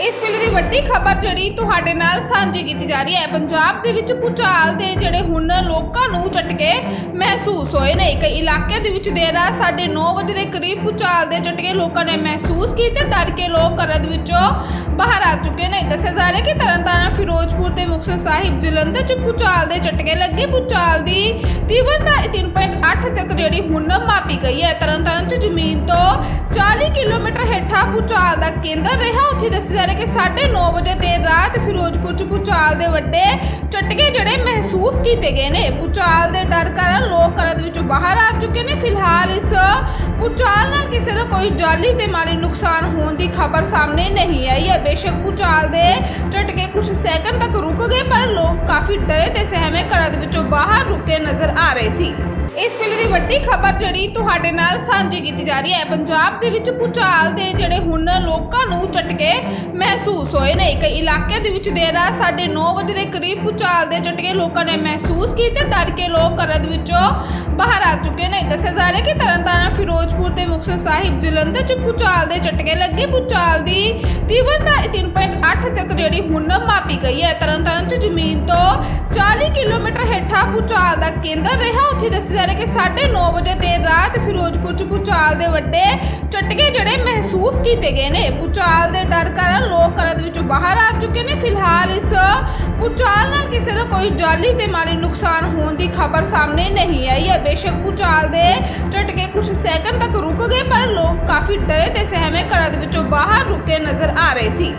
ਇਸ ਵੇਲੇ ਦੀ ਵੱਡੀ ਖਬਰ ਜਿਹੜੀ ਤੁਹਾਡੇ ਨਾਲ ਸਾਂਝੀ ਕੀਤੀ ਜਾ ਰਹੀ ਹੈ, ਪੰਜਾਬ ਦੇ ਵਿੱਚ ਭੂਚਾਲ ਦੇ ਜਿਹੜੇ ਹੁਣ ਲੋਕਾਂ ਨੂੰ ਝਟਕੇ ਮਹਿਸੂਸ ਹੋਏ ਨੇ। ਇੱਕ ਇਲਾਕੇ ਦੇ ਵਿੱਚ ਦੇਰ ਰਾਤ 9:30 ਵਜੇ ਦੇ ਕਰੀਬ ਭੂਚਾਲ ਦੇ ਝਟਕੇ ਲੋਕਾਂ ਨੇ ਮਹਿਸੂਸ ਕੀਤੇ। ਡਰ ਕੇ ਲੋਕ ਘਰਾਂ ਦੇ ਵਿੱਚੋਂ ਬਾਹਰ ਆ ਚੁੱਕੇ ਨੇ। ਦੱਸਿਆ ਜਾ ਰਿਹਾ ਕਿ ਤਰਨਤਾਰਨ, ਫਿਰੋਜ਼ਪੁਰ ਤੇ ਮੁਕਤਸਰ ਸਾਹਿਬ ਜਲੰਧਰ ਚ ਭੂਚਾਲ ਦੇ ਝਟਕੇ ਲੱਗੇ। ਭੂਚਾਲ ਦੀ ਤੀਬਰਤਾ 3.8 ਤੱਕ ਜਿਹੜੀ ਹੁਣ ਮਾਪੀ ਗਈ ਹੈ। ਤਰਨਤਾਰਨ ਚ ਜ਼ਮੀਨ ਤੋਂ 40 ਕਿਲੋਮੀਟਰ ਹੇਠਾਂ ਭੂਚਾਲ ਦਾ ਕੇਂਦਰ ਰਿਹਾ। ਉੱਥੇ ਦੱਸਿਆ ਜਾ ਰਿਹਾ ਕਿ 9:30 ਵਜੇ ਤੇ ਰਾਤ ਫਿਰੋਜ਼ਪੁਰ ਚ ਭੂਚਾਲ ਦੇ ਵੱਡੇ ਝਟਕੇ ਜਿਹੜੇ ਮਹਿਸੂਸ ਕੀਤੇ ਗਏ ਨੇ। ਭੂਚਾਲ ਦੇ ਡਰ ਕਾਰਨ ਲੋਕ ਘਰਾਂ ਦੇ ਵਿੱਚੋਂ ਬਾਹਰ ਆ ਚੁੱਕੇ ਨੇ। ਫਿਲਹਾਲ ਇਸ ਭੂਚਾਲ ਨਾਲ ਕਿਸੇ ਦਾ ਕੋਈ ਜਾਨੀ ਤੇ ਮਾਲੀ ਨੁਕਸਾਨ ਹੋਣ ਦੀ ਖਬਰ ਸਾਹਮਣੇ ਨਹੀਂ ਆਈ ਹੈ। ਬੇਸ਼ੱਕ ਭੂਚਾਲ ਦੇ ਝਟਕੇ ਕੁਝ ਸੈਕਿੰਡ ਤੱਕ ਰੁਕ ਗਏ, ਪਰ ਲੋਕ ਕਾਫੀ ਡਰੇ ਤੇ ਸਹਿਮੇ ਘਰਾਂ ਦੇ ਵਿੱਚੋਂ ਬਾਹਰ ਰੁਕੇ ਨਜ਼ਰ ਆ ਰਹੇ ਸੀ। ਇਸ ਵੇਲੇ ਦੀ ਵੱਡੀ ਖਬਰ ਜਿਹੜੀ ਤੁਹਾਡੇ ਨਾਲ ਸਾਂਝੀ ਕੀਤੀ ਜਾ ਰਹੀ ਹੈ, ਪੰਜਾਬ ਦੇ ਵਿੱਚ ਭੂਚਾਲ ਦੇ ਜਿਹੜੇ ਹੁਣ ਲੋਕਾਂ ਨੂੰ ਝਟਕੇ ਮਹਿਸੂਸ ਹੋਏ ਨੇ। ਇੱਕ ਇਲਾਕੇ ਦੇ ਵਿੱਚ ਦੇਰ ਰਾਤ 9:30 ਵਜੇ ਦੇ ਕਰੀਬ ਭੂਚਾਲ ਦੇ ਝਟਕੇ ਲੋਕਾਂ ਨੇ ਮਹਿਸੂਸ ਕੀਤੇ। ਡਰ ਕੇ ਲੋਕ ਘਰਾਂ ਦੇ ਵਿੱਚੋਂ ਬਾਹਰ ਆ ਚੁੱਕੇ ਨੇ। ਦੱਸਿਆ ਜਾ ਰਿਹਾ ਕਿ ਤਰਨਤਾਰਨ, ਫਿਰੋਜ਼ਪੁਰ ਤੇ ਮੁਕਤਸਰ ਸਾਹਿਬ ਜਲੰਧਰ ਚ ਭੂਚਾਲ ਦੇ ਝਟਕੇ ਲੱਗੇ। ਭੂਚਾਲ ਦੀ ਤੀਬਰਤਾ 3.8 ਤੱਕ ਜਿਹੜੀ ਹੁਣ ਮਾਪੀ ਗਈ ਹੈ। ਤਰਨਤਾਰਨ ਚ ਜ਼ਮੀਨ ਤੋਂ 40 ਕਿਲੋਮੀਟਰ ਹੇਠਾਂ ਭੂਚਾਲ ਦਾ ਕੇਂਦਰ ਰਿਹਾ। ਉੱਥੇ ਦੱਸਿਆ ਜਾ ਰਿਹਾ ਕਿ 9:30 ਵਜੇ ਤੇ ਰਾਤ ਫਿਰੋਜ਼ਪੁਰ ਚ ਭੂਚਾਲ ਦੇ ਵੱਡੇ ਝਟਕੇ ਜਿਹੜੇ ਮਹਿਸੂਸ ਕੀਤੇ ਗਏ ਨੇ। ਭੂਚਾਲ ਦੇ ਡਰ ਕਾਰਨ ਲੋਕ ਘਰਾਂ ਦੇ ਵਿੱਚੋਂ ਬਾਹਰ ਆ ਚੁੱਕੇ ਨੇ। ਫਿਲਹਾਲ ਇਸ ਭੂਚਾਲ ਨਾਲ ਕਿਸੇ ਦਾ ਕੋਈ ਜਾਨੀ ਤੇ ਮਾਲੀ ਨੁਕਸਾਨ ਹੋਣ ਦੀ ਖਬਰ ਸਾਹਮਣੇ ਨਹੀਂ ਆਈ ਹੈ। ਬੇਸ਼ੱਕ ਭੂਚਾਲ ਦੇ ਝਟਕੇ ਕੁਝ ਸੈਕਿੰਡ ਤੱਕ ਰੁਕ ਗਏ, ਪਰ ਲੋਕ ਕਾਫੀ ਡਰੇ ਤੇ ਸਹਿਮੇ ਘਰਾਂ ਦੇ ਵਿੱਚੋਂ ਬਾਹਰ ਰੁਕੇ ਨਜ਼ਰ ਆ ਰਹੇ ਸੀ।